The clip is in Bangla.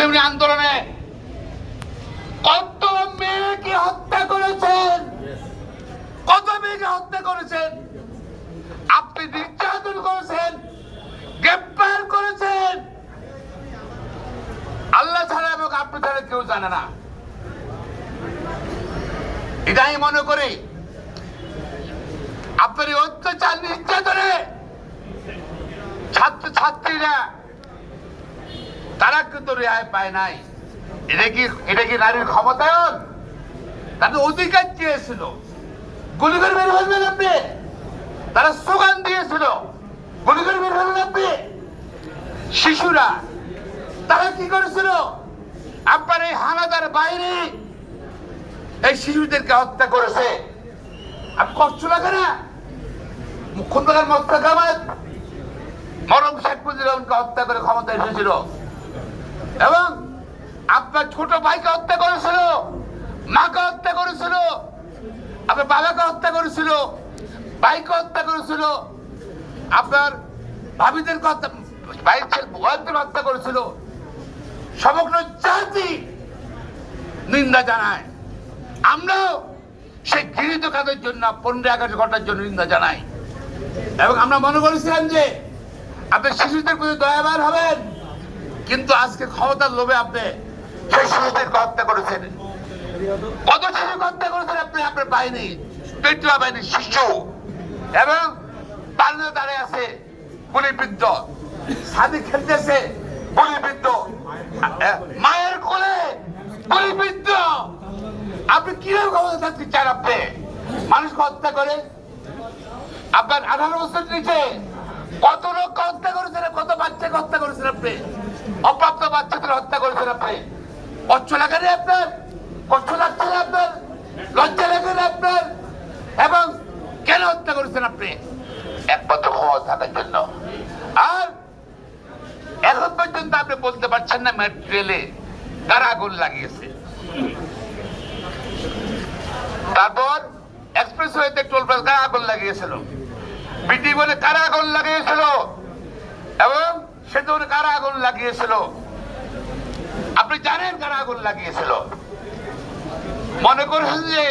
ইসলামী আন্দোলনে কত মেয়েকে হত্যা করেছেন? কত মেয়েকে হত্যা করেছেন? আপনি নির্যাতন করেছেন, গ্রেপ্তার করেছেন। আল্লাহ ছাড়া এবং আপনি ছাড়া কেউ জানে না। এটা আমি মনে করি, আপনার অত্যাচার নির্যাতনে ছাত্র ছাত্রীরা তারা কিন্তু রেহাই পায় নাই। এটা কি এটা কি নারীর ক্ষমতায়ন? তাদের অধিকার চেয়েছিল। গুলি করে বের হবেন আপনি। তারা স্লোগান দিয়েছিল, গুলি করে বের হবেন আপনি। শিশুরা, তারা কি করেছিল? আপনার এই হানাদার বাইরে এই শিশুদেরকে হত্যা করেছে। আপনি কষ্ট লাগে না? মুখ্যমন্ত্রী মোস্তাক আহমেদ, মরম শেখ রহমানকে হত্যা করে ক্ষমতা এসেছিল। এবং আপনার ছোট ভাইকে হত্যা করেছিল, মাকে হত্যা করেছিল, আপনার বাবাকে হত্যা করেছিল, ভাইকে হত্যা করেছিল, আপনার ভাবিদেরকে হত্যা, ভাইয়ের ওয়াইফদের হত্যা করেছিল। সমগ্র জাতি নিন্দা জানায়। আমরাও সেই গৃহীত কাজের জন্য পনেরো আগস্ট ঘটার জন্য নিন্দা জানাই। এবং আমরা মনে করেছিলাম যে আপনি শিশুদের প্রতি দয়াবান হবেন। কিন্তু আজকে ক্ষমতার লোভে আপনি শিশুদেরকে হত্যা করেছেন। কত শিশুকে হত্যা করেছেন আপনি, আপনার বাহিনী, পেটুয়া বাহিনীর শিশু এবং পালিয়ে দাঁড়িয়ে আছে গুলিবিদ্ধ। সাদি খেলতেছে গুলিবিদ্ধ। মায়ের কোলে গুলিবিদ্ধ। আপনি কীরকম ক্ষমতা থাকতে চান আপনি? মানুষকে হত্যা করে? আপনার আঠারো বছর নিচে কত লোক হত্যা করেছেন কত বাচ্চাকে হত্যা করেছেন আপনি অপ্রাপ্ত বাচ্চাদের হত্যা করেছেন আপনি কষ্ট লাগে আপনার কষ্ট লাগছে না আপনার লজ্জা লাগে না আপনার, এবং কেন হত্যা করেছেন আপনি? একমাত্র ক্ষমতা থাকার জন্য। আর এখন পর্যন্ত আপনি বলতে পারছেন না মেট্রেলে কারা আগুন লাগিয়েছে। তারপর এক্সপ্রেস ওয়েতে টোল প্লাজা কারা আগুন লাগিয়েছিল? বিটি বলে কারা আগুন লাগিয়েছিল? এবং সেতুর কারা আগুন লাগিয়েছিল? আপনি জানেন আগুন লাগিয়েছিল। মনে করছেন যে